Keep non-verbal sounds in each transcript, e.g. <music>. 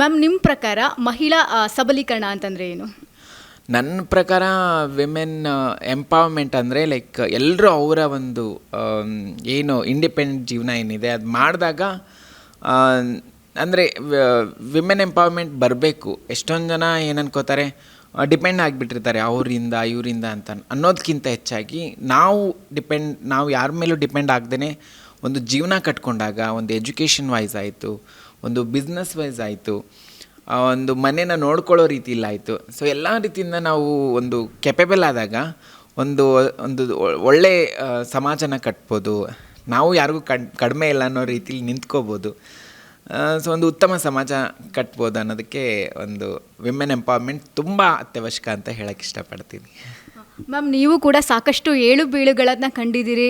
Ma'am ನಿಮ್ಮ ಪ್ರಕಾರ ಮಹಿಳಾ ಸಬಲೀಕರಣ ಅಂತಂದರೆ ಏನು? ನನ್ನ ಪ್ರಕಾರ ವಿಮೆನ್ ಎಂಪವರ್ಮೆಂಟ್ ಅಂದರೆ ಲೈಕ್ ಎಲ್ಲರೂ ಅವರ ಒಂದು ಏನು ಇಂಡಿಪೆಂಡೆಂಟ್ ಜೀವನ ಏನಿದೆ, ಅದು ಮಾಡಿದಾಗ ಅಂದರೆ ವಿಮೆನ್ ಎಂಪವರ್ಮೆಂಟ್ ಬರಬೇಕು. ಎಷ್ಟೊಂದು ಜನ ಏನನ್ಕೋತಾರೆ ಡಿಪೆಂಡ್ ಆಗಿಬಿಟ್ಟಿರ್ತಾರೆ, ಅವರಿಂದ, ಇವರಿಂದ ಅಂತ ಅನ್ನೋದಕ್ಕಿಂತ ಹೆಚ್ಚಾಗಿ ನಾವು ಡಿಪೆಂಡ್ ನಾವು ಯಾರ ಮೇಲೂ ಡಿಪೆಂಡ್ ಆಗದೇ ಒಂದು ಜೀವನ ಕಟ್ಕೊಂಡಾಗ, ಒಂದು ಎಜುಕೇಷನ್ ವೈಸ್ ಆಯಿತು ಒಂದು ಬಿಸ್ನೆಸ್ ವೈಸ್ ಆಯಿತು. ಒಂದು ಮನೇನ ನೋಡ್ಕೊಳ್ಳೋ ರೀತಿಯಲ್ಲಿ ಆಯಿತು. ಸೊ ಎಲ್ಲ ರೀತಿಯಿಂದ ನಾವು ಒಂದು ಕೆಪೇಬಲ್ ಆದಾಗ ಒಂದು ಒಂದು ಒಳ್ಳೆ ಸಮಾಜನ ಕಟ್ಬೋದು. ನಾವು ಯಾರಿಗೂ ಕಡ್, ಕಡಿಮೆ ಇಲ್ಲ ಅನ್ನೋ ರೀತಿಲಿ ನಿಂತ್ಕೋಬೋದು. ಸೊ ಒಂದು ಉತ್ತಮ ಸಮಾಜ ಕಟ್ಬೋದು ಅನ್ನೋದಕ್ಕೆ ಒಂದು ವಿಮೆನ್ ಎಂಪವರ್ಮೆಂಟ್ ತುಂಬ ಅತ್ಯವಶ್ಯಕ ಅಂತ ಹೇಳಕ್ಕೆ ಇಷ್ಟಪಡ್ತೀನಿ. ಮ್ಯಾಮ್, ನೀವು ಕೂಡ ಸಾಕಷ್ಟು ಏಳು ಬೀಳುಗಳನ್ನು ಕಂಡಿದ್ದೀರಿ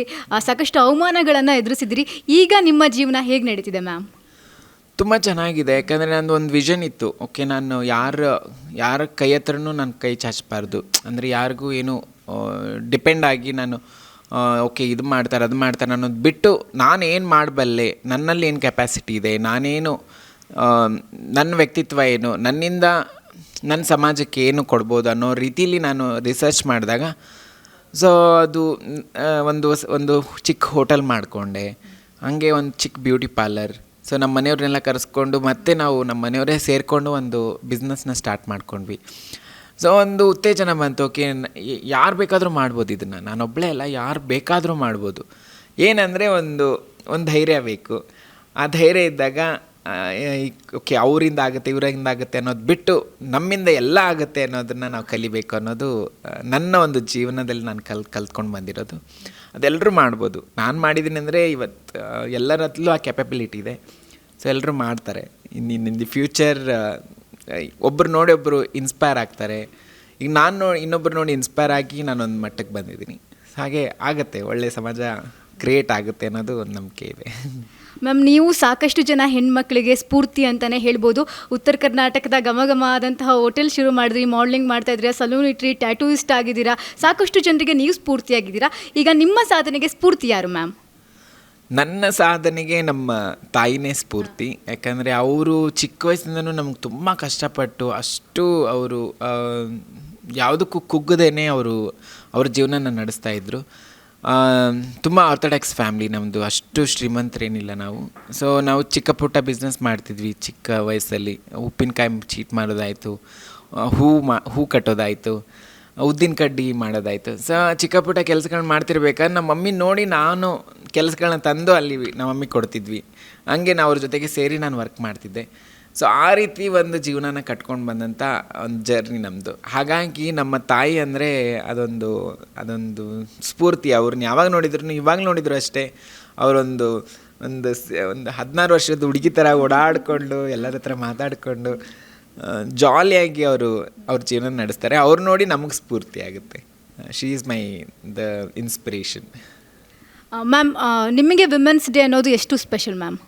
ಸಾಕಷ್ಟು ಅವಮಾನಗಳನ್ನು ಎದುರಿಸಿದ್ದೀರಿ. ಈಗ ನಿಮ್ಮ ಜೀವನ ಹೇಗೆ ನಡೀತಿದೆ ಮ್ಯಾಮ್? ತುಂಬ ಚೆನ್ನಾಗಿದೆ. ಯಾಕಂದರೆ ನಂದು ಒಂದು ವಿಷನ್ ಇತ್ತು. ಓಕೆ ನಾನು ಯಾರ ಯಾರ ಕೈ ಹತ್ರನೂ ನಾನು ಕೈ ಚಾಚಬಾರ್ದು. ಅಂದರೆ ಯಾರಿಗೂ ಏನು ಡಿಪೆಂಡ್ ಆಗಿ ನಾನು ಓಕೆ ಇದು ಮಾಡ್ತಾರೆ, ಅದು ಮಾಡ್ತಾರೆ ಅನ್ನೋದು ಬಿಟ್ಟು ನಾನೇನು ಮಾಡಬಲ್ಲೆ, ನನ್ನಲ್ಲಿ ಏನು ಕೆಪ್ಯಾಸಿಟಿ ಇದೆ, ನಾನೇನು ನನ್ನ ವ್ಯಕ್ತಿತ್ವ ಏನು, ನನ್ನಿಂದ ನನ್ನ ಸಮಾಜಕ್ಕೆ ಏನು ಕೊಡ್ಬೋದು ಅನ್ನೋ ರೀತಿಲಿ ನಾನು ರಿಸರ್ಚ್ ಮಾಡಿದಾಗ ಸೊ ಅದು ಒಂದು ಒಂದು ಚಿಕ್ಕ ಹೋಟೆಲ್ ಮಾಡಿಕೊಂಡೆ. ಹಾಗೆ ಒಂದು ಚಿಕ್ಕ ಬ್ಯೂಟಿ ಪಾರ್ಲರ್ ಸೊ ನಮ್ಮ ಮನೆಯವ್ರನ್ನೆಲ್ಲ ಕರೆಸ್ಕೊಂಡು ಮತ್ತೆ ನಾವು ನಮ್ಮ ಮನೆಯವರೇ ಸೇರಿಕೊಂಡು ಒಂದು ಬಿಸ್ನೆಸ್ನ ಸ್ಟಾರ್ಟ್ ಮಾಡ್ಕೊಂಡ್ವಿ. ಸೊ ಒಂದು ಉತ್ತೇಜನ ಬಂತು. ಓಕೆ ಯಾರು ಬೇಕಾದರೂ ಮಾಡ್ಬೋದು ಇದನ್ನು. ನಾನೊಬ್ಬಳೇ ಅಲ್ಲ ಯಾರು ಬೇಕಾದರೂ ಮಾಡ್ಬೋದು. ಏನಂದರೆ ಒಂದು ಒಂದು ಧೈರ್ಯ ಬೇಕು. ಆ ಧೈರ್ಯ ಇದ್ದಾಗ ಓಕೆ ಅವರಿಂದ ಆಗುತ್ತೆ ಇವರಿಂದ ಆಗುತ್ತೆ ಅನ್ನೋದು ಬಿಟ್ಟು ನಮ್ಮಿಂದ ಎಲ್ಲ ಆಗುತ್ತೆ ಅನ್ನೋದನ್ನು ನಾವು ಕಲಿಬೇಕು ಅನ್ನೋದು ನನ್ನ ಒಂದು ಜೀವನದಲ್ಲಿ ನಾನು ಕಲ್ ಕಲ್ತ್ಕೊಂಡು ಬಂದಿರೋದು. ಅದೆಲ್ಲರೂ ಮಾಡ್ಬೋದು. ನಾನು ಮಾಡಿದ್ದೀನಿ ಅಂದರೆ ಇವತ್ತು ಆ, ಎಲ್ಲರ ಹತ್ರಲೂ ಆ ಕೆಪಬಿಲಿಟಿ ಇದೆ. ಸೊ ಎಲ್ಲರೂ ಮಾಡ್ತಾರೆ. ಇನ್ನು ಇನ್ ದಿ ಫ್ಯೂಚರ್ ಒಬ್ಬರು ನೋಡಿ ಒಬ್ಬರು ಇನ್ಸ್ಪೈರ್ ಆಗ್ತಾರೆ. ಈಗ ನಾನು ನೋಡಿ ಇನ್ನೊಬ್ಬರು ನೋಡಿ ಇನ್ಸ್ಪೈರ್ ಆಗಿ ನಾನೊಂದು ಮಟ್ಟಕ್ಕೆ ಬಂದಿದ್ದೀನಿ. ಹಾಗೆ ಆಗುತ್ತೆ. ಒಳ್ಳೆ ಸಮಾಜ ಕ್ರಿಯೇಟ್ ಆಗುತ್ತೆ ಅನ್ನೋದು ಒಂದು ನಂಬಿಕೆ ಇದೆ. ಮ್ಯಾಮ್, ನೀವು ಸಾಕಷ್ಟು ಜನ ಹೆಣ್ಮಕ್ಳಿಗೆ ಸ್ಫೂರ್ತಿ ಅಂತಲೇ ಹೇಳ್ಬೋದು. ಉತ್ತರ ಕರ್ನಾಟಕದ ಘಮ ಘಮ ಆದಂತಹ ಹೋಟೆಲ್ ಶುರು ಮಾಡಿದ್ರಿ, ಮಾಡಲಿಂಗ್ ಮಾಡ್ತಾ ಇದ್ದೀರಾ, ಸಲೂನ್ ಇಟ್ರಿ ಟ್ಯಾಟೂಯಿಸ್ಟ್ ಆಗಿದ್ದೀರಾ, ಸಾಕಷ್ಟು ಜನರಿಗೆ ನೀವು ಸ್ಫೂರ್ತಿಯಾಗಿದ್ದೀರಾ. ಈಗ ನಿಮ್ಮ ಸಾಧನೆಗೆ ಸ್ಫೂರ್ತಿ ಯಾರು, ಮ್ಯಾಮ್? ನನ್ನ ಸಾಧನೆಗೆ ನಮ್ಮ ತಾಯಿನೇ ಸ್ಫೂರ್ತಿ. ಯಾಕಂದರೆ ಅವರು ಚಿಕ್ಕ ವಯಸ್ಸಿಂದನೂ ನಮ್ಗೆ ತುಂಬ ಕಷ್ಟಪಟ್ಟು ಅಷ್ಟು ಅವರು ಯಾವುದಕ್ಕೂ ಕುಗ್ಗದೇನೆ ಅವರು, ಅವ್ರ ಜೀವನನ ನಡೆಸ್ತಾ ಇದ್ದರು ತುಂಬ ಆರ್ಥೋಡಾಕ್ಸ್ ಫ್ಯಾಮ್ಲಿ ನಮ್ಮದು ಅಷ್ಟು ಶ್ರೀಮಂತರೇನಿಲ್ಲ ನಾವು. ಸೊ ನಾವು ಚಿಕ್ಕ ಪುಟ್ಟ ಬಿಸ್ನೆಸ್ ಮಾಡ್ತಿದ್ವಿ ಚಿಕ್ಕ ವಯಸ್ಸಲ್ಲಿ. ಉಪ್ಪಿನಕಾಯಿ ಚೀಟ್ ಮಾಡೋದಾಯಿತು ಹೂ ಮಾ, ಹೂ ಕಟ್ಟೋದಾಯಿತು. ಉದ್ದಿನ ಕಡ್ಡಿ ಮಾಡೋದಾಯಿತು. ಸೊ ಚಿಕ್ಕ ಪುಟ್ಟ ಕೆಲಸಗಳನ್ನ ಮಾಡ್ತಿರ್ಬೇಕಾದ್ರೆ ನಮ್ಮ ಮಮ್ಮಿ ನೋಡಿ ನಾನು ಕೆಲಸಗಳನ್ನ ತಂದು ಅಲ್ಲಿ ನಮ್ಮ ಮಮ್ಮಿ ಕೊಡ್ತಿದ್ವಿ. ಹಂಗೆ ನಾವು ಅವ್ರ ಜೊತೆಗೆ ಸೇರಿ ನಾನು ವರ್ಕ್ ಮಾಡ್ತಿದ್ದೆ. ಸೊ ಆ ರೀತಿ ಒಂದು ಜೀವನನ ಕಟ್ಕೊಂಡು ಬಂದಂಥ ಒಂದು ಜರ್ನಿ ನಮ್ಮದು ಹಾಗಾಗಿ ನಮ್ಮ ತಾಯಿ ಅಂದರೆ ಅದೊಂದು ಅದೊಂದು ಸ್ಫೂರ್ತಿ. ಅವ್ರನ್ನ ಯಾವಾಗ ನೋಡಿದ್ರು ಇವಾಗ ನೋಡಿದ್ರು ಅಷ್ಟೇ. ಅವರೊಂದು, ಒಂದು ಒಂದು ಹದಿನಾರು ವರ್ಷದ ಹುಡುಗಿ ಥರ ಓಡಾಡಿಕೊಂಡು ಎಲ್ಲರ ಹತ್ರ ಮಾತಾಡಿಕೊಂಡು ಜಾಲಿಯಾಗಿ ಅವರು ಅವ್ರ ಜೀವನ ನಡೆಸ್ತಾರೆ. ಅವ್ರು ನೋಡಿ ನಮಗೆ ಸ್ಫೂರ್ತಿ ಆಗುತ್ತೆ. She is my the inspiration ma'am ನಿಮಗೆ ವಿಮೆನ್ಸ್ ಡೇ ಅನ್ನೋದು ಎಷ್ಟು ಸ್ಪೆಷಲ್ ಮ್ಯಾಮ್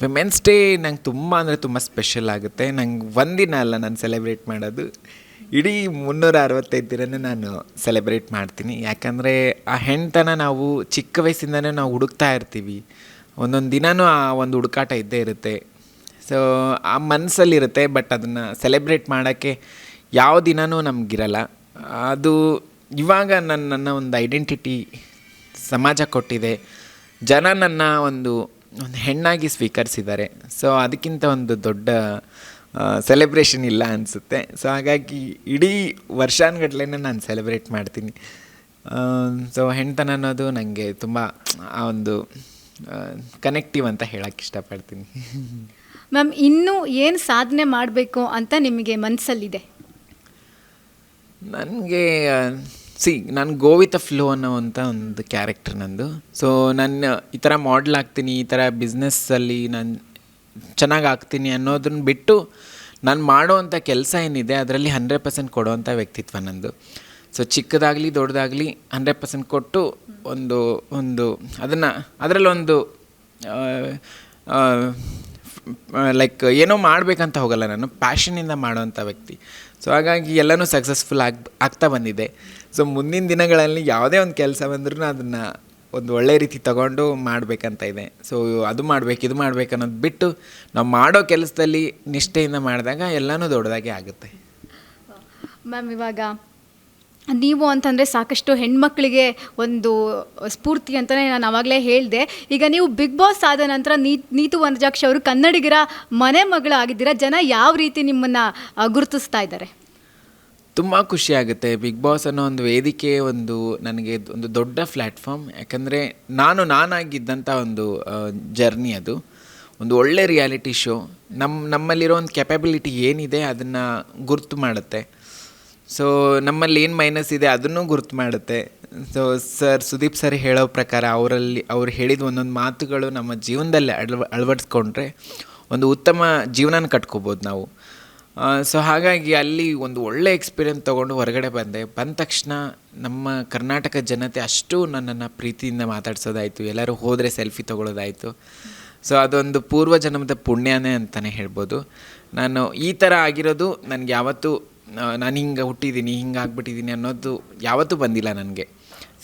ವಿಮೆನ್ಸ್ ಡೇ ನಂಗೆ ತುಂಬ ಅಂದರೆ ತುಂಬ ಸ್ಪೆಷಲ್ ಆಗುತ್ತೆ. ನಂಗೆ ಒಂದಿನ ಅಲ್ಲ ನಾನು ಸೆಲೆಬ್ರೇಟ್ ಮಾಡೋದು. ಇಡೀ ಮುನ್ನೂರ ಅರವತ್ತೈದು ದಿನನೂ ನಾನು ಸೆಲೆಬ್ರೇಟ್ ಮಾಡ್ತೀನಿ. ಯಾಕಂದರೆ ಆ ಹೆಣ್ತನ ನಾವು ಚಿಕ್ಕ ವಯಸ್ಸಿಂದನೇ ನಾವು ಹುಡುಕ್ತಾ ಇರ್ತೀವಿ. ಒಂದೊಂದು ದಿನವೂ ಆ ಒಂದು ಹುಡುಕಾಟ ಇದ್ದೇ ಇರುತ್ತೆ. ಸೊ ಆ ಮನಸ್ಸಲ್ಲಿರುತ್ತೆ ಬಟ್ ಅದನ್ನು ಸೆಲೆಬ್ರೇಟ್ ಮಾಡೋಕ್ಕೆ ಯಾವ ದಿನವೂ ನಮಗಿರಲ್ಲ. ಅದು ಇವಾಗ ನನ್ನ ನನ್ನ ಒಂದು ಐಡೆಂಟಿಟಿ ಸಮಾಜ ಕೊಟ್ಟಿದೆ. ಜನ ನನ್ನ ಒಂದು ಒಂದು ಹೆಣ್ಣಾಗಿ ಸ್ವೀಕರಿಸಿದ್ದಾರೆ. ಸೊ ಅದಕ್ಕಿಂತ ಒಂದು ದೊಡ್ಡ ಸೆಲೆಬ್ರೇಷನ್ ಇಲ್ಲ ಅನಿಸುತ್ತೆ. ಸೊ ಹಾಗಾಗಿ ಇಡೀ ವರ್ಷಾನುಗಟ್ಲೆ ನಾನು ಸೆಲೆಬ್ರೇಟ್ ಮಾಡ್ತೀನಿ. ಸೊ ಹೆಣ್ತನ ಅನ್ನೋದು ನನಗೆ ತುಂಬ ಆ ಒಂದು ಕನೆಕ್ಟಿವ್ ಅಂತ ಹೇಳೋಕ್ಕೆ ಇಷ್ಟಪಡ್ತೀನಿ. <laughs> ಮ್ಯಾಮ್, ಇನ್ನೂ ಏನು ಸಾಧನೆ ಮಾಡಬೇಕು ಅಂತ ನಿಮಗೆ ಮನಸ್ಸಲ್ಲಿದೆ ನನಗೆ ಸಿ ನಾನು ಗೋವಿತ ಫ್ಲೋ ಅನ್ನೋ ಅಂತ ಒಂದು ಕ್ಯಾರೆಕ್ಟರ್ ನಂದು. ಸೊ ನಾನು, ಈ ಥರ ಮಾಡಲ್ ಆಗ್ತೀನಿ, ಈ ಥರ ಬಿಸ್ನೆಸ್ಸಲ್ಲಿ ನಾನು ಚೆನ್ನಾಗಿ ಆಗ್ತೀನಿ ಅನ್ನೋದನ್ನ ಬಿಟ್ಟು ನಾನು ಮಾಡೋವಂಥ ಕೆಲಸ ಏನಿದೆ, ಅದರಲ್ಲಿ ಹಂಡ್ರೆಡ್ ಪರ್ಸೆಂಟ್ ಕೊಡೋವಂಥ ವ್ಯಕ್ತಿತ್ವ ನಂದು. ಸೊ ಚಿಕ್ಕದಾಗಲಿ ದೊಡ್ಡದಾಗಲಿ ಹಂಡ್ರೆಡ್ ಪರ್ಸೆಂಟ್ ಕೊಟ್ಟು ಒಂದು ಒಂದು, ಅದನ್ನು, ಅದರಲ್ಲೊಂದು ಲೈಕ್ ಏನೋ ಮಾಡಬೇಕಂತ ಹೋಗಲ್ಲ ನಾನು ಪ್ಯಾಷನಿಂದ ಮಾಡೋವಂಥ ವ್ಯಕ್ತಿ. ಸೊ ಹಾಗಾಗಿ ಎಲ್ಲನೂ ಸಕ್ಸಸ್ಫುಲ್ ಆಗಿ, ಆಗ್ತಾ ಬಂದಿದೆ. ಸೊ ಮುಂದಿನ ದಿನಗಳಲ್ಲಿ ಯಾವುದೇ ಒಂದು ಕೆಲಸ ಬಂದ್ರೂ ಅದನ್ನು ಒಂದು ಒಳ್ಳೆ ರೀತಿ ತಗೊಂಡು ಮಾಡಬೇಕಂತ ಇದೆ. ಸೊ ಅದು ಮಾಡಬೇಕು, ಇದು ಮಾಡಬೇಕು ಅನ್ನೋದು ಬಿಟ್ಟು ನಾವು ಮಾಡೋ ಕೆಲಸದಲ್ಲಿ ನಿಷ್ಠೆಯಿಂದ ಮಾಡಿದಾಗ ಎಲ್ಲನೂ ದೊಡ್ಡದಾಗಿ ಆಗುತ್ತೆ. ಮ್ಯಾಮ್, ಇವಾಗ ನೀವು ಅಂತಂದರೆ ಸಾಕಷ್ಟು ಹೆಣ್ಮಕ್ಳಿಗೆ ಒಂದು ಸ್ಫೂರ್ತಿ ಅಂತಲೇ ನಾನು ಆವಾಗಲೇ ಹೇಳಿದೆ. ಈಗ ನೀವು ಬಿಗ್ ಬಾಸ್ ಆದ ನಂತರ ನೀತು ವನಜಾಕ್ಷಿ ಅವರು ಕನ್ನಡಿಗರ ಮನೆ ಮಗಳಾಗಿದ್ದೀರಾ? ಜನ ಯಾವ ರೀತಿ ನಿಮ್ಮನ್ನು ಗುರುತಿಸ್ತಾ ಇದ್ದಾರೆ? ತುಂಬ ಖುಷಿಯಾಗುತ್ತೆ ಬಿಗ್ ಬಾಸ್ ಅನ್ನೋ ಒಂದು ವೇದಿಕೆ ಒಂದು ನನಗೆ ಒಂದು ದೊಡ್ಡ ಪ್ಲ್ಯಾಟ್ಫಾರ್ಮ್ ಯಾಕಂದರೆ ನಾನು ನಾನಾಗಿದ್ದಂಥ ಒಂದು ಜರ್ನಿ ಅದು. ಒಂದು ಒಳ್ಳೆ ರಿಯಾಲಿಟಿ ಶೋ. ನಮ್ಮ ನಮ್ಮಲ್ಲಿರೋ ಒಂದು ಕೆಪಬಿಲಿಟಿ ಏನಿದೆ ಅದನ್ನು ಗುರುತು ಮಾಡುತ್ತೆ. ಸೊ ನಮ್ಮಲ್ಲಿ ಏನು ಮೈನಸ್ ಇದೆ ಅದನ್ನು ಗುರುತು ಮಾಡುತ್ತೆ. ಸೊ ಸರ್ ಸುದೀಪ್ ಸರ್ ಹೇಳೋ ಪ್ರಕಾರ ಅವರಲ್ಲಿ, ಅವ್ರು ಹೇಳಿದ ಒಂದೊಂದು ಮಾತುಗಳು ನಮ್ಮ ಜೀವನದಲ್ಲಿ ಅಳವ ಅಳವಡಿಸ್ಕೊಂಡ್ರೆ ಒಂದು ಉತ್ತಮ ಜೀವನನ ಕಟ್ಕೋಬೋದು ನಾವು. ಸೊ ಹಾಗಾಗಿ ಅಲ್ಲಿ ಒಂದು ಒಳ್ಳೆ ಎಕ್ಸ್ಪೀರಿಯನ್ಸ್ ತೊಗೊಂಡು ಹೊರಗಡೆ ಬಂದೆ. ಬಂದ ತಕ್ಷಣ ನಮ್ಮ ಕರ್ನಾಟಕ ಜನತೆ ಅಷ್ಟು ನನ್ನನ್ನು ಪ್ರೀತಿಯಿಂದ ಮಾತಾಡ್ಸೋದಾಯಿತು. ಎಲ್ಲರೂ ಹೋದರೆ ಸೆಲ್ಫಿ ತೊಗೊಳೋದಾಯಿತು ಸೊ ಅದೊಂದು ಪೂರ್ವ ಜನ್ಮದ ಪುಣ್ಯನೇ ಅಂತಲೇ ಹೇಳ್ಬೋದು. ನಾನು ಈ ಥರ ಆಗಿರೋದು ನನಗೆ ಯಾವತ್ತೂ ನಾನು ಹಿಂಗೆ ಹುಟ್ಟಿದ್ದೀನಿ ಹಿಂಗೆ ಆಗ್ಬಿಟ್ಟಿದ್ದೀನಿ ಅನ್ನೋದು ಯಾವತ್ತೂ ಬಂದಿಲ್ಲ ನನಗೆ.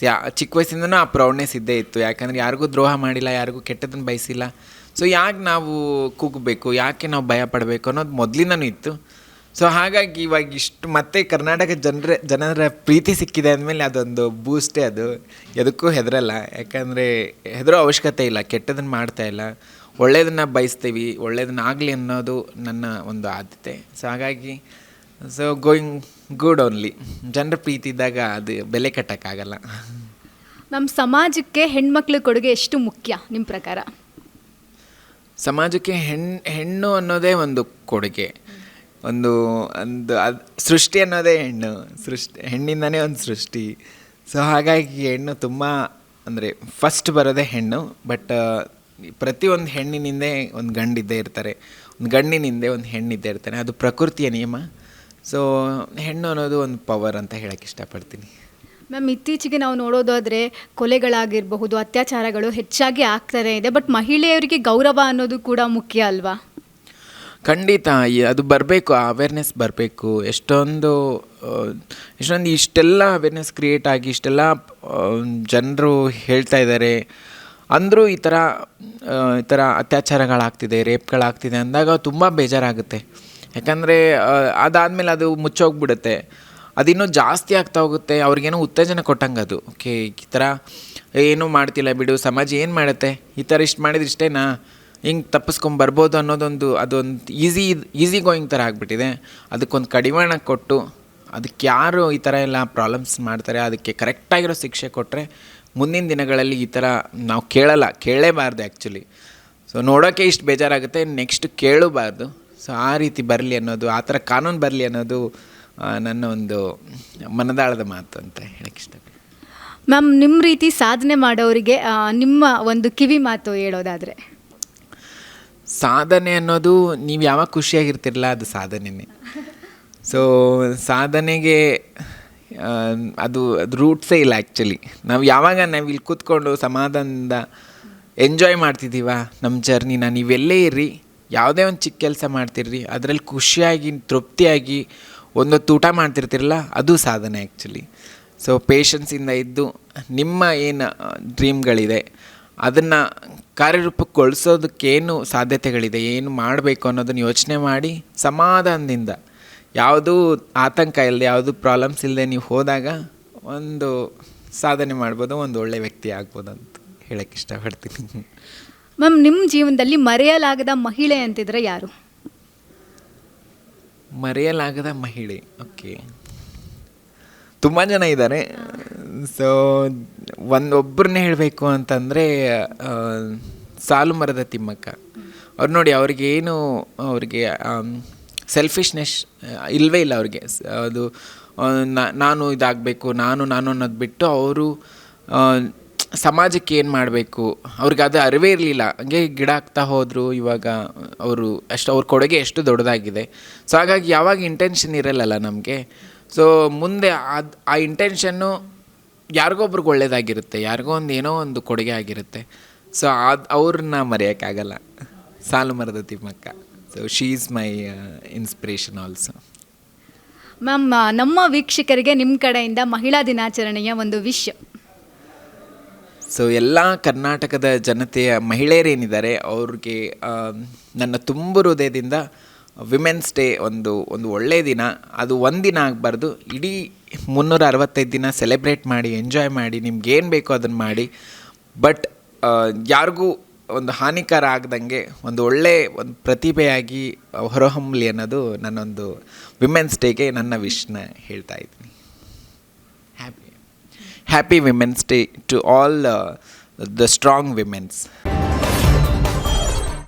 ಯಾ ಚಿಕ್ಕ ವಯಸ್ಸಿಂದನೂ ಆ ಪ್ರೌಡ್ನೆಸ್ ಇದ್ದೇ ಇತ್ತು. ಯಾಕಂದರೆ ಯಾರಿಗೂ ದ್ರೋಹ ಮಾಡಿಲ್ಲ, ಯಾರಿಗೂ ಕೆಟ್ಟದನ್ನು ಬಯಸಿಲ್ಲ. ಸೊ ಯಾಕೆ ನಾವು ಕೂಗಬೇಕು, ಯಾಕೆ ನಾವು ಭಯ ಪಡಬೇಕು ಅನ್ನೋದು ಮೊದಲಿಂದನೂ ಇತ್ತು. ಸೊ ಹಾಗಾಗಿ ಇವಾಗ ಇಷ್ಟು ಮತ್ತೆ ಕರ್ನಾಟಕ ಜನರ ಜನರ ಪ್ರೀತಿ ಸಿಕ್ಕಿದೆ ಅಂದಮೇಲೆ ಅದೊಂದು ಬೂಸ್ಟೇ ಅದು. ಎದಕ್ಕೂ ಹೆದರಲ್ಲ. ಯಾಕಂದರೆ ಹೆದರೋ ಅವಶ್ಯಕತೆ ಇಲ್ಲ, ಕೆಟ್ಟದನ್ನು ಮಾಡ್ತಾ ಇಲ್ಲ. ಒಳ್ಳೆಯದನ್ನು ಬಯಸ್ತೀವಿ ಒಳ್ಳೆಯದನ್ನ ಆಗಲಿ ಅನ್ನೋದು ನನ್ನ ಒಂದು ಆದ್ಯತೆ. ಸೊ ಹಾಗಾಗಿ ಸೊ ಗೋಯಿಂಗ್ ಗುಡ್ ಓನ್ಲಿ ಜನರ ಪ್ರೀತಿ ಇದ್ದಾಗ ಅದು ಬೆಲೆ ಕಟ್ಟೋಕ್ಕಾಗಲ್ಲ. ನಮ್ಮ ಸಮಾಜಕ್ಕೆ ಹೆಣ್ಮಕ್ಳ ಕೊಡುಗೆ ಎಷ್ಟು ಮುಖ್ಯ ನಿಮ್ಮ ಪ್ರಕಾರ? ಸಮಾಜಕ್ಕೆ ಹೆಣ್ಣು ಹೆಣ್ಣು ಅನ್ನೋದೇ ಒಂದು ಕೊಡುಗೆ. ಒಂದು ಒಂದು ಅದು ಸೃಷ್ಟಿ ಅನ್ನೋದೇ ಹೆಣ್ಣು. ಸೃಷ್ಟಿ ಹೆಣ್ಣಿಂದನೇ ಒಂದು ಸೃಷ್ಟಿ. ಸೊ ಹಾಗಾಗಿ ಹೆಣ್ಣು ತುಂಬ ಅಂದರೆ ಫಸ್ಟ್ ಬರೋದೇ ಹೆಣ್ಣು ಬಟ್ ಪ್ರತಿಯೊಂದು ಹೆಣ್ಣಿನಿಂದೇ ಒಂದು ಗಂಡಿದ್ದೇ ಇರ್ತಾರೆ. ಒಂದು ಗಂಡಿನಿಂದೆ ಒಂದು ಹೆಣ್ಣಿದ್ದೇ ಇರ್ತಾರೆ. ಅದು ಪ್ರಕೃತಿಯ ನಿಯಮ. ಸೊ ಹೆಣ್ಣು ಅನ್ನೋದು ಒಂದು ಪವರ್ ಅಂತ ಹೇಳಕ್ಕೆ ಇಷ್ಟಪಡ್ತೀನಿ. ಮ್ಯಾಮ್ ಇತ್ತೀಚೆಗೆ ನಾವು ನೋಡೋದಾದರೆ ಕೊಲೆಗಳಾಗಿರಬಹುದು ಅತ್ಯಾಚಾರಗಳು ಹೆಚ್ಚಾಗಿ ಆಗ್ತಾನೆ ಇದೆ ಬಟ್ ಮಹಿಳೆಯರಿಗೆ ಗೌರವ ಅನ್ನೋದು ಕೂಡ ಮುಖ್ಯ ಅಲ್ವಾ? ಖಂಡಿತ ಅದು ಬರಬೇಕು ಆ ಅವೇರ್ನೆಸ್ ಬರಬೇಕು. ಎಷ್ಟೊಂದು ಎಷ್ಟೊಂದು ಇಷ್ಟೆಲ್ಲ ಅವೇರ್ನೆಸ್ ಕ್ರಿಯೇಟ್ ಆಗಿ ಇಷ್ಟೆಲ್ಲ ಜನರು ಹೇಳ್ತಾ ಇದ್ದಾರೆ ಅಂದರೂ ಈ ಥರ ಈ ಥರ ಅತ್ಯಾಚಾರಗಳಾಗ್ತಿದೆ ರೇಪ್ಗಳಾಗ್ತಿದೆ ಅಂದಾಗ ತುಂಬ ಬೇಜಾರಾಗುತ್ತೆ. ಯಾಕಂದರೆ ಅದಾದಮೇಲೆ ಅದು ಮುಚ್ಚೋಗ್ಬಿಡುತ್ತೆ. ಅದಿನ್ನೂ ಜಾಸ್ತಿ ಆಗ್ತಾ ಹೋಗುತ್ತೆ, ಅವ್ರಿಗೇನೋ ಉತ್ತೇಜನ ಕೊಟ್ಟಂಗೆ ಅದು. ಓಕೆ, ಈ ಥರ ಏನೂ ಮಾಡ್ತಿಲ್ಲ ಬಿಡು, ಸಮಾಜ ಏನು ಮಾಡುತ್ತೆ? ಈ ಥರ ಇಷ್ಟು ಮಾಡಿದ್ರೆ ಇಷ್ಟೇನಾ? ಹಿಂಗೆ ತಪ್ಪಿಸ್ಕೊಂಡು ಬರ್ಬೋದು ಅನ್ನೋದೊಂದು, ಅದೊಂದು ಈಸಿ ಈಸಿ ಗೋಯಿಂಗ್ ಥರ ಆಗಿಬಿಟ್ಟಿದೆ. ಅದಕ್ಕೊಂದು ಕಡಿವಾಣ ಕೊಟ್ಟು, ಅದಕ್ಕೆ ಯಾರು ಈ ಥರ ಎಲ್ಲ ಪ್ರಾಬ್ಲಮ್ಸ್ ಮಾಡ್ತಾರೆ, ಅದಕ್ಕೆ ಕರೆಕ್ಟಾಗಿರೋ ಶಿಕ್ಷೆ ಕೊಟ್ಟರೆ ಮುಂದಿನ ದಿನಗಳಲ್ಲಿ ಈ ಥರ ನಾವು ಕೇಳಲ್ಲ ಕೇಳಲೇಬಾರ್ದು ಆ್ಯಕ್ಚುಲಿ. ಸೊ ನೋಡೋಕ್ಕೆ ಇಷ್ಟು ಬೇಜಾರಾಗುತ್ತೆ, ನೆಕ್ಸ್ಟ್ ಕೇಳಬಾರ್ದು. ಸೊ ಆ ರೀತಿ ಬರಲಿ ಅನ್ನೋದು ಆ ಥರ ಕಾನೂನು ಬರಲಿ ಅನ್ನೋದು ನನ್ನ ಒಂದು ಮನದಾಳದ ಮಾತು ಅಂತ ಹೇಳಕ್ಕೆ ಇಷ್ಟಪಡ್ತೀನಿ. ಮ್ಯಾಮ್ ನಿಮ್ಮ ರೀತಿ ಸಾಧನೆ ಮಾಡೋರಿಗೆ ನಿಮ್ಮ ಒಂದು ಕಿವಿ ಮಾತು ಹೇಳೋದಾದರೆ? ಸಾಧನೆ ಅನ್ನೋದು ನೀವು ಯಾವಾಗ ಖುಷಿಯಾಗಿರ್ತಿರಲ್ಲ ಅದು ಸಾಧನೆನೇ. ಸೊ ಸಾಧನೆಗೆ ಅದು ಅದು ರೂಟ್ಸೇ ಇಲ್ಲ ಆ್ಯಕ್ಚುಲಿ ನಾವು ಯಾವಾಗ ನಾವು ಇಲ್ಲಿ ಕೂತ್ಕೊಂಡು ಸಮಾಧಾನದಿಂದ ಎಂಜಾಯ್ ಮಾಡ್ತಿದ್ದೀವ ನಮ್ಮ ಜರ್ನಿನ ನೀವೆಲ್ಲೇ ಇರ್ರಿ ಯಾವುದೇ ಒಂದು ಚಿಕ್ಕ ಕೆಲಸ ಮಾಡ್ತಿರ್ರಿ, ಅದರಲ್ಲಿ ಖುಷಿಯಾಗಿ, ತೃಪ್ತಿಯಾಗಿ ಒಂದೊತ್ತು ಊಟ ಮಾಡ್ತಿರ್ತಿರಲ್ಲ, ಅದು ಸಾಧನೆ ಆ್ಯಕ್ಚುಲಿ ಸೊ ಪೇಷನ್ಸಿಂದ ಇದ್ದು ನಿಮ್ಮ ಏನು ಡ್ರೀಮ್ಗಳಿದೆ ಅದನ್ನು ಕಾರ್ಯರೂಪಕ್ಕೊಳಿಸೋದಕ್ಕೇನು ಸಾಧ್ಯತೆಗಳಿದೆ, ಏನು ಮಾಡಬೇಕು ಅನ್ನೋದನ್ನು ಯೋಚನೆ ಮಾಡಿ ಸಮಾಧಾನದಿಂದ, ಯಾವುದೂ ಆತಂಕ ಇಲ್ಲದೆ ಯಾವುದೂ ಪ್ರಾಬ್ಲಮ್ಸ್ ಇಲ್ಲದೆ ನೀವು ಹೋದಾಗ ಒಂದು ಸಾಧನೆ ಮಾಡ್ಬೋದು, ಒಂದು ಒಳ್ಳೆಯ ವ್ಯಕ್ತಿ ಆಗ್ಬೋದು ಅಂತ ಹೇಳೋಕ್ಕೆ ಇಷ್ಟಪಡ್ತೀನಿ. ಮ್ಯಾಮ್ ನಿಮ್ಮ ಜೀವನದಲ್ಲಿ ಮರೆಯಲಾಗದ ಮಹಿಳೆ ಅಂತಿದ್ರೆ ಯಾರು? ಮರೆಯಲಾಗದ ಮಹಿಳೆ, ಓಕೆ. ತುಂಬ ಜನ ಇದ್ದಾರೆ. ಸೊ ಒಂದೊಬ್ಬರನ್ನೇ ಹೇಳಬೇಕು ಅಂತಂದರೆ ಸಾಲು ಮರದ ತಿಮ್ಮಕ್ಕ. ಅವ್ರು ನೋಡಿ ಅವ್ರಿಗೇನು ಅವ್ರಿಗೆ ಸೆಲ್ಫಿಶ್ನೆಸ್ ಇಲ್ಲವೇ ಇಲ್ಲ ಅವ್ರಿಗೆ. ಅದು ನಾನು ಇದಾಗಬೇಕು, ನಾನು ನಾನು ಅನ್ನೋದು ಬಿಟ್ಟು ಅವರು ಸಮಾಜಕ್ಕೆ ಏನು ಮಾಡಬೇಕು? ಅವ್ರಿಗೆ ಅದು ಅರಿವೇ ಇರಲಿಲ್ಲ. ಹಂಗೆ ಗಿಡ ಆಗ್ತಾ ಹೋದರು, ಇವಾಗ ಅವರು ಅಷ್ಟು, ಅವ್ರ ಕೊಡುಗೆ ಎಷ್ಟು ದೊಡ್ಡದಾಗಿದೆ. ಸೊ ಹಾಗಾಗಿ ಯಾವಾಗ ಇಂಟೆನ್ಷನ್ ಇರಲ್ಲಲ್ಲ ನಮಗೆ. ಸೊ ಮುಂದೆ ಅದು, ಆ ಇಂಟೆನ್ಷನ್ನು ಯಾರಿಗೊಬ್ರಿಗೆ ಒಳ್ಳೇದಾಗಿರುತ್ತೆ? ಯಾರಿಗೋ ಒಂದು ಏನೋ ಒಂದು ಕೊಡುಗೆ ಆಗಿರುತ್ತೆ. ಸೊ ಅದು, ಅವ್ರನ್ನ ಮರೆಯೋಕ್ಕಾಗಲ್ಲ. ಸಾಲು ಮರದ Thimmakka. So she is my inspiration also ma'am, ನಮ್ಮ ವೀಕ್ಷಕರಿಗೆ ನಿಮ್ಮ ಕಡೆಯಿಂದ ಮಹಿಳಾ ದಿನಾಚರಣೆಯ ಒಂದು ವಿಶ್. ಸೊ ಎಲ್ಲ ಕರ್ನಾಟಕದ ಜನತೆಯ ಮಹಿಳೆಯರೇನಿದ್ದಾರೆ ಅವ್ರಿಗೆ ನನ್ನ ತುಂಬ ಹೃದಯದಿಂದ ವಿಮೆನ್ಸ್ ಡೇ ಒಂದು ಒಂದು ಒಳ್ಳೆಯ ದಿನ. ಅದು ಒಂದಿನ ದಿನ ಆಗಬಾರ್ದು. ಇಡೀ ಮುನ್ನೂರ ಅರವತ್ತೈದು ದಿನ ಸೆಲೆಬ್ರೇಟ್ ಮಾಡಿ ಎಂಜಾಯ್ ಮಾಡಿ ನಿಮ್ಗೇನು ಬೇಕೋ ಅದನ್ನು ಮಾಡಿ. ಬಟ್ ಯಾರಿಗೂ ಒಂದು ಹಾನಿಕರ ಆಗ್ದಂಗೆ, ಒಂದು ಒಳ್ಳೆ ಒಂದು ಪ್ರತಿಭೆಯಾಗಿ ಹೊರಹೊಮ್ಮಲಿ ಅನ್ನೋದು ನನ್ನೊಂದು ವಿಮೆನ್ಸ್ ಡೇಗೆ ನನ್ನ ವಿಶ್ನ ಹೇಳ್ತಾ ಇದ್ದೀನಿ. happy women's day to all uh, the strong women's.